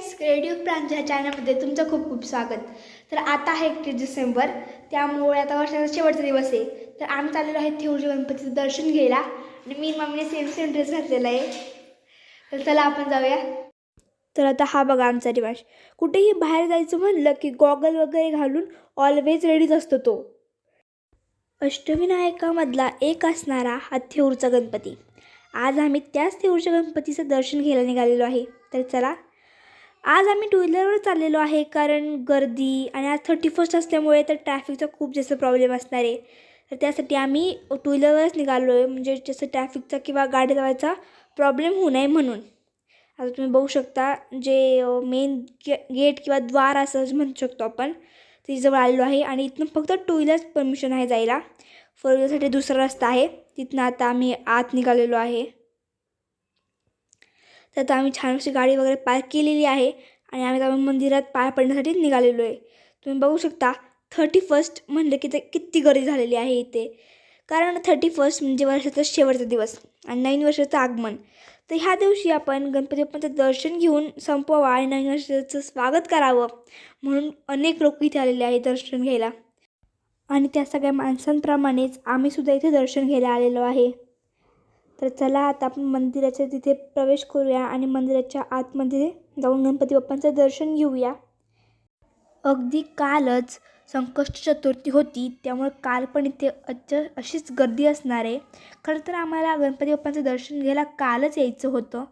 Friends creative प्रांत ह्या चॅनलमध्ये तुमचं खूप खूप स्वागत. तर आता आहे एकतीस डिसेंबर त्यामुळे आता वर्षाचा शेवटचा दिवस आहे. तर आम्ही चाललेलो आहे थेऊरच्या गणपतीचं दर्शन घ्यायला आणि मी मम्मीने सेम सेम ड्रेस घातलेला आहे. तर चला आपण जाऊया. तर आता हा बघा आमचा रिवाज. कुठेही बाहेर जायचं म्हणलं की गॉगल वगैरे घालून ऑलवेज रेडीच असतो तो. अष्टविनायकामधला एक असणारा हा थेऊरचा गणपती. आज आम्ही त्याच थेऊरच्या गणपतीचं दर्शन घ्यायला निघालेलो आहे. तर चला आज आम्ही टू व्हीलरवर चाललेलो आहे कारण गर्दी आणि आज थर्टी फर्स्ट असल्यामुळे तर ट्रॅफिकचा खूप जास्त प्रॉब्लेम असणार आहे. तर त्यासाठी आम्ही टू व्हीलरवरच निघालो आहे म्हणजे जसं ट्रॅफिकचा किंवा गाडी लावायचा प्रॉब्लेम होऊ नये म्हणून. आता तुम्ही बघू शकता जे मेन गे गेट किंवा द्वार असं म्हणू शकतो आपण तिजवळ आलेलो आहे आणि इथनं फक्त टू व्हीलर्स परमिशन आहे जायला. फोर व्हीलरसाठी दुसरा रस्ता आहे तिथनं आता आम्ही आत निघालेलो आहे. तर आता आम्ही छान अशी गाडी वगैरे पार्क केलेली आहे आणि आम्ही आता मंदिरात पाय पडण्यासाठी निघालेलो आहे. तुम्ही बघू शकता थर्टी फर्स्ट म्हणलं की ते किती गर्दी झालेली आहे इथे. कारण थर्टी फर्स्ट म्हणजे वर्षाचा शेवटचा दिवस आणि नवीन वर्षाचं आगमन. तर ह्या दिवशी आपण गणपती बाप्पांचं दर्शन घेऊन संपवावं आणि नवीन वर्षाचं स्वागत करावं म्हणून अनेक लोक इथे आलेले आहेत दर्शन घ्यायला. आणि त्या सगळ्या माणसांप्रमाणेच आम्हीसुद्धा इथे दर्शन घ्यायला आलेलो आहे. तर चला आता आपण मंदिराच्या तिथे प्रवेश करूया आणि मंदिराच्या आतमध्ये जाऊन गणपती बाप्पांचं दर्शन घेऊया. अगदी कालच संकष्ट चतुर्थी होती त्यामुळे काल पण इथे अच अशीच गर्दी असणार. आहे खरं तर आम्हाला गणपती बाप्पांचं दर्शन घ्यायला कालच यायचं होतं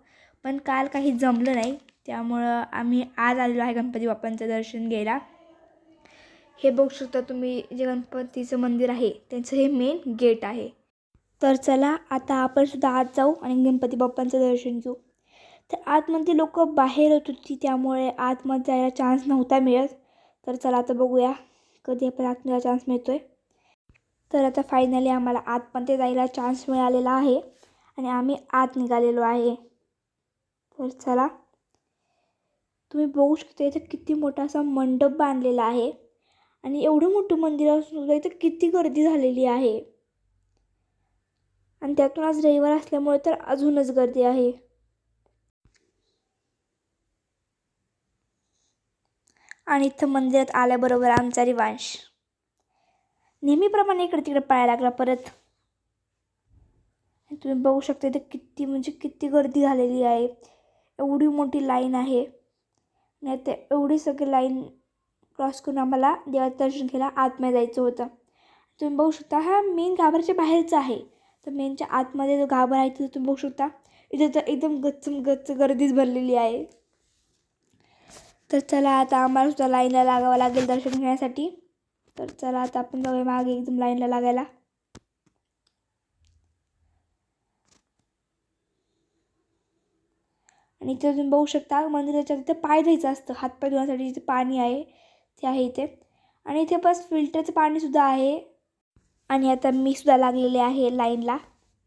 पण काल काही जमलं नाही त्यामुळं आम्ही आज आलेलो आहे गणपती बाप्पांचं दर्शन घ्यायला. हे बघू शकता तुम्ही जे गणपतीचं मंदिर आहे त्यांचं हे मेन गेट आहे. तर चला आता आपण सुद्धा आत जाऊ आणि गणपती बाप्पांचं दर्शन घेऊ. तर आतमध्ये लोक बाहेर होत होती त्यामुळे आतमध्ये जायला चान्स नव्हता मिळत. तर चला आता बघूया कधी आपण आतमध्ये चान्स मिळतो आहे तर आता फायनली आम्हाला आतमध्ये जायला चान्स मिळालेला आहे आणि आम्ही आत निघालेलो आहे. तर चला. तुम्ही बघू शकता इथं किती मोठा असा मंडप बांधलेला आहे. आणि एवढं मोठं मंदिर असून सुद्धा इथं किती गर्दी झालेली आहे. आणि त्यातून आज रविवार असल्यामुळे तर अजूनच गर्दी आहे. आणि इथं मंदिरात आल्याबरोबर आमचा रिवांश. नेहमीप्रमाणे इकडे तिकडे पळायला लागला परत. तुम्ही बघू शकता इथे किती म्हणजे किती गर्दी झालेली आहे. एवढी मोठी लाईन आहे. आणि आता एवढी सगळी लाईन क्रॉस करून आम्हाला देवाचं दर्शन घ्यायला आतमध्ये जायचं होतं. तुम्ही बघू शकता हा मेन गाभाऱ्याच्या बाहेरचा आहे. तर मेनच्या आतमध्ये जो गाभा आहे तिथं तुम्ही बघू शकता. इथे तर एकदम गच्चम गच्च गर्दीच भरलेली आहे. तर चला आता आम्हाला सुद्धा लाईनला लागावं लागेल दर्शन घेण्यासाठी. तर चला आता आपण जाऊया मागे एकदम लाईनला लागायला. आणि इथे तुम्ही बघू शकता मंदिराच्या तिथे पाय धुवायचं असतं. हातपाय धुण्यासाठी जिथे पाणी आहे ते आहे इथे. आणि इथे बस फिल्टरचं पाणीसुद्धा आहे. आणि आता मी सुद्धा लागलेले आहे लाईनला.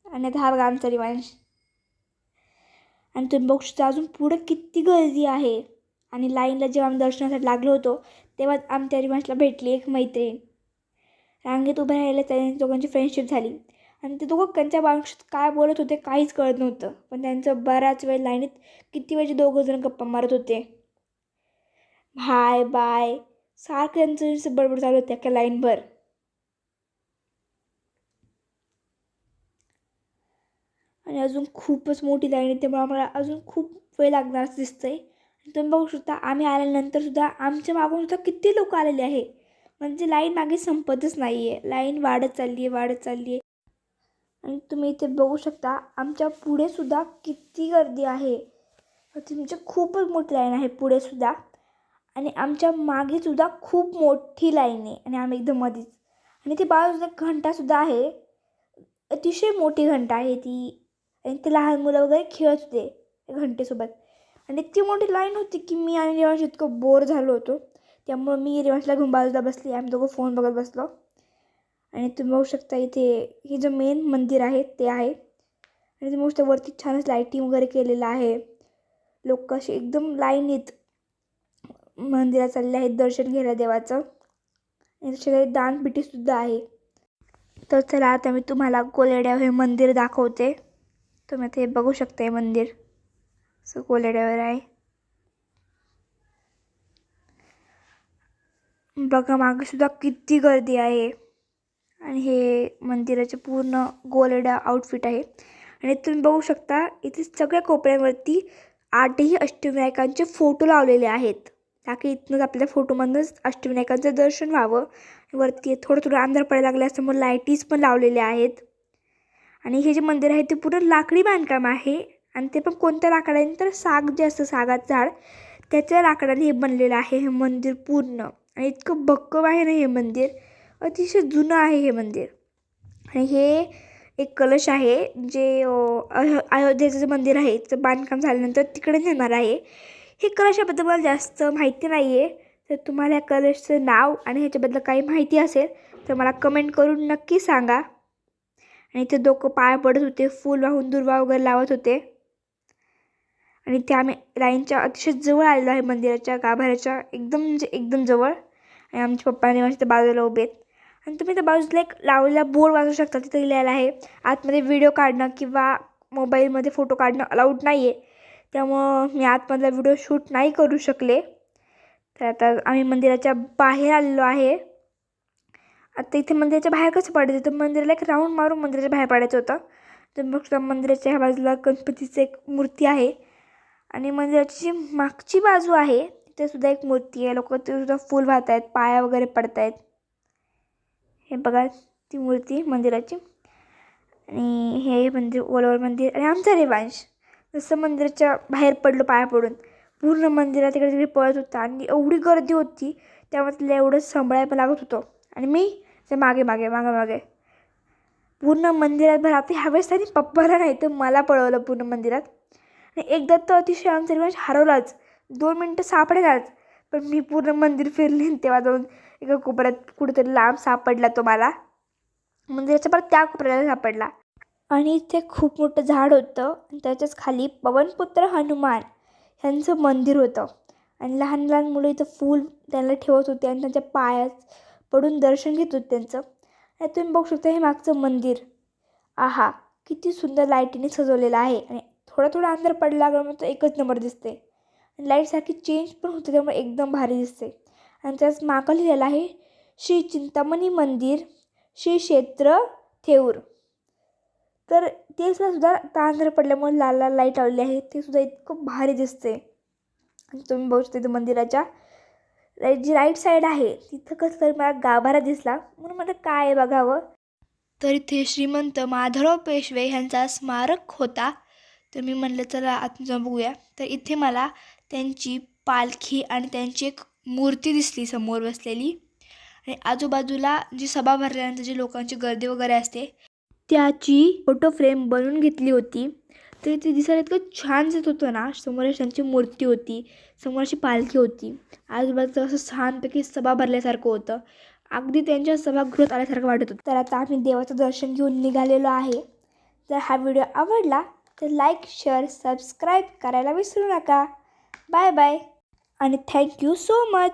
आणि आता हा बघा आमचा रिवांश आणि तुम्ही बघू शकता अजून पुढं किती गर्दी आहे. आणि लाईनला जेव्हा आम्ही दर्शनासाठी लागलो होतो तेव्हा आमच्या रिवांशला भेटली एक मैत्रीण. रांगेत उभं राहिलं त्यांनी दोघांची फ्रेंडशिप झाली. आणि ते दोघं त्यांच्या बांशात काय बोलत होते काहीच कळत नव्हतं. पण त्यांचं बराच वेळ लाईनीत किती वेळचे दोघं जण गप्पा मारत होते. Hi bye. सारखं त्यांचं बडबड चालू होत्या का लाईनभर. आणि अजून खूपच मोठी लाईन आहे त्यामुळे आम्हाला अजून खूप वेळ लागणार असं आहे तुम्ही बघू शकता आम्ही आल्यानंतरसुद्धा आमच्या मागूनसुद्धा किती लोक आलेले आहे. म्हणजे लाईन मागे संपतच नाही आहे लाईन वाढत चालली आहे वाढत चालली आहे आणि तुम्ही इथे बघू शकता आमच्या पुढेसुद्धा किती गर्दी आहे. म्हणजे तुमची खूपच मोठी लाईन आहे पुढेसुद्धा आणि आमच्या मागे सुद्धा खूप मोठी लाईन आहे. आणि आम्ही एकदम मध्येच. आणि ते बाजूला घंटासुद्धा आहे. अतिशय मोठी घंटा आहे ती. आणि ते लहान मुलं वगैरे खेळत होते घंटेसोबत. आणि इतकी मोठी लाईन होती की मी आणि रेवांश इतकं बोर झालो होतो. त्यामुळं मी रेवांशला घेऊन बाजूला बसली. आम्ही दोघं फोन बघत बसलो. आणि तुम्ही बघू शकता इथे हे जे मेन मंदिर आहे ते आहे. आणि तुम्ही बघू शकता वरती छानच लाईटिंग वगैरे केलेलं आहे. लोक असे एकदम लाईनीत मंदिरात चालले आहेत दर्शन घ्यायला देवाचं. आणि तसे काही दानपिटीसुद्धा आहे. तर चला आता मी तुम्हाला कोलेड्या हे मंदिर दाखवते. तुम्ही ते बघू शकता मंदिर. असं कोलेड्यावर आहे. बघा मागेसुद्धा किती गर्दी आहे. आणि हे मंदिराचे पूर्ण गोलेडा आउटफिट आहे. आणि तुम्ही बघू शकता इथे सगळ्या कोपऱ्यावरती आठही अष्टविनायकांचे फोटो लावलेले आहेत. ताकी इथनंच आपल्या फोटोमधूनच अष्टविनायकांचं दर्शन व्हावं. वरती थोडं थोडं अंधार पडायला लागले असं लायटीज पण लावलेल्या आहेत. आणि हे जे मंदिर आहे ते पूर्ण लाकडी बांधकाम आहे. आणि ते पण कोणत्या लाकडाने? तर साग जे असतं सागाचं झाड त्याच्या लाकडाने हे बनलेलं आहे हे मंदिर पूर्ण. आणि इतकं भक्कम आहे ना हे मंदिर. अतिशय जुनं आहे हे मंदिर. आणि हे एक कलश आहे जे अयो अयोध्येचं जे मंदिर आहे त्याचं बांधकाम झाल्यानंतर तिकडे नेणार आहे. हे कलशाबद्दल मला जास्त माहिती नाही आहे तर तुम्हाला या कलशचं नाव आणि ह्याच्याबद्दल काही माहिती असेल तर मला कमेंट करून नक्की सांगा. आणि ते दोघं पाय पडत होते. फूल वाहून दुर्वा वगैरे लावत होते. आणि ते आम्ही लाईनच्या अतिशय जवळ आलेलो आहे मंदिराच्या गाभाऱ्याच्या एकदम म्हणजे एकदम जवळ. आणि आमच्या पप्पाने माझ्या त्या बाजूला उभे आहेत. आणि तुम्ही त्या बाजूला एक लावलेला बोर्ड वाचू शकता. तिथे लिहिलेलं आहे आतमध्ये व्हिडिओ काढणं किंवा मोबाईलमध्ये फोटो काढणं अलाउड नाही आहे त्यामुळं मी आतमधला व्हिडिओ शूट नाही करू शकले. तर आता आम्ही मंदिराच्या बाहेर आलेलो आहे. आता इथे मंदिराच्या बाहेर कसं पडायचं? तर मंदिराला एक राऊंड मारून मंदिराच्या बाहेर पडायचं होतं. तर मग मंदिराच्या ह्या बाजूला गणपतीचं एक मूर्ती आहे. आणि मंदिराची जी मागची बाजू आहे तिथेसुद्धा एक मूर्ती आहे. लोक ते सुद्धा फूल वाहत आहेत पाया वगैरे पडत आहेत हे बघा ती मूर्ती मंदिराची. आणि हे मंदिर ओलवर मंदिर आणि आमचा रेवांश जसं मंदिराच्या बाहेर पडलो पाया पडून. पूर्ण मंदिरात तिकडे तिकडे पळत होता आणि एवढी गर्दी होती त्यामुळे तिला एवढं सांभाळायला लागत होतं. आणि मी ते मागे मागे मागे मागे. पूर्ण मंदिरात भर आता ह्यावेळेस त्यांनी पप्पाला नाही तर मला पळवलं पूर्ण मंदिरात. आणि एकदा तर अतिशय आमचा रिवाज हरवलाच. दोन मिनटं सापडेनाच पण मी पूर्ण मंदिर फिरले आणि तेव्हा जाऊन एका कोपऱ्यात कुठेतरी लांब सापडला तो मला. मंदिराच्या परत त्या कोपऱ्याला सापडला. आणि इथे खूप मोठं झाड होतं. आणि त्याच्याच खाली पवनपुत्र हनुमान ह्यांचं मंदिर होतं. आणि लहान लहान मुलं इथं फूल त्यांना ठेवत होते आणि त्यांच्या पायात पडून दर्शन घेतो त्यांचं. आणि तुम्ही बघू शकता हे मागचं मंदिर. आहा किती सुंदर लाईटीने सजवलेलं आहे. आणि थोडा थोडा अंधार पडला लागल्यामुळे तो एकच नंबर दिसते आणि लाईटसारखी चेंज पण होते त्यामुळे एकदम भारी दिसते आणि त्याच मागं लिहिलेलं आहे श्री चिंतामणी मंदिर श्री क्षेत्र थेऊर. तर ते सुद्धा अंधार पडल्यामुळे लाल लाल लाइट लावलेली आहे. ते सुद्धा इतकं भारी दिसते आणि तुम्ही बघू शकता इथं मंदिराच्या जी राईट साईड आहे तिथं कसं तरी मला गाभारा दिसला. म्हणून मला काय आहे बघावं? तर इथे श्रीमंत माधवराव पेशवे ह्यांचा स्मारक होता. तर मी म्हणलं चला आत जाऊन बघूया तर इथे मला त्यांची पालखी आणि त्यांची एक मूर्ती दिसली समोर बसलेली. आणि आजूबाजूला जी सभा भरल्यानंतर जी लोकांची गर्दी वगैरे असते त्याची फोटो फ्रेम बनवून घेतली होती. तर ते दिसायला इतकं छान दिसत होतं ना समोर अशी त्यांची मूर्ती होती समोर अशी पालखी होती. आजूबाजूचं असं छानपैकी सभा भरल्यासारखं होतं. अगदी त्यांच्या सभागृहात आल्यासारखं वाटत होतं. तर आता आम्ही देवाचं दर्शन घेऊन निघालेलो आहे. जर हा व्हिडिओ आवडला तर लाईक शेअर सबस्क्राईब करायला विसरू नका. बाय बाय आणि थँक्यू सो मच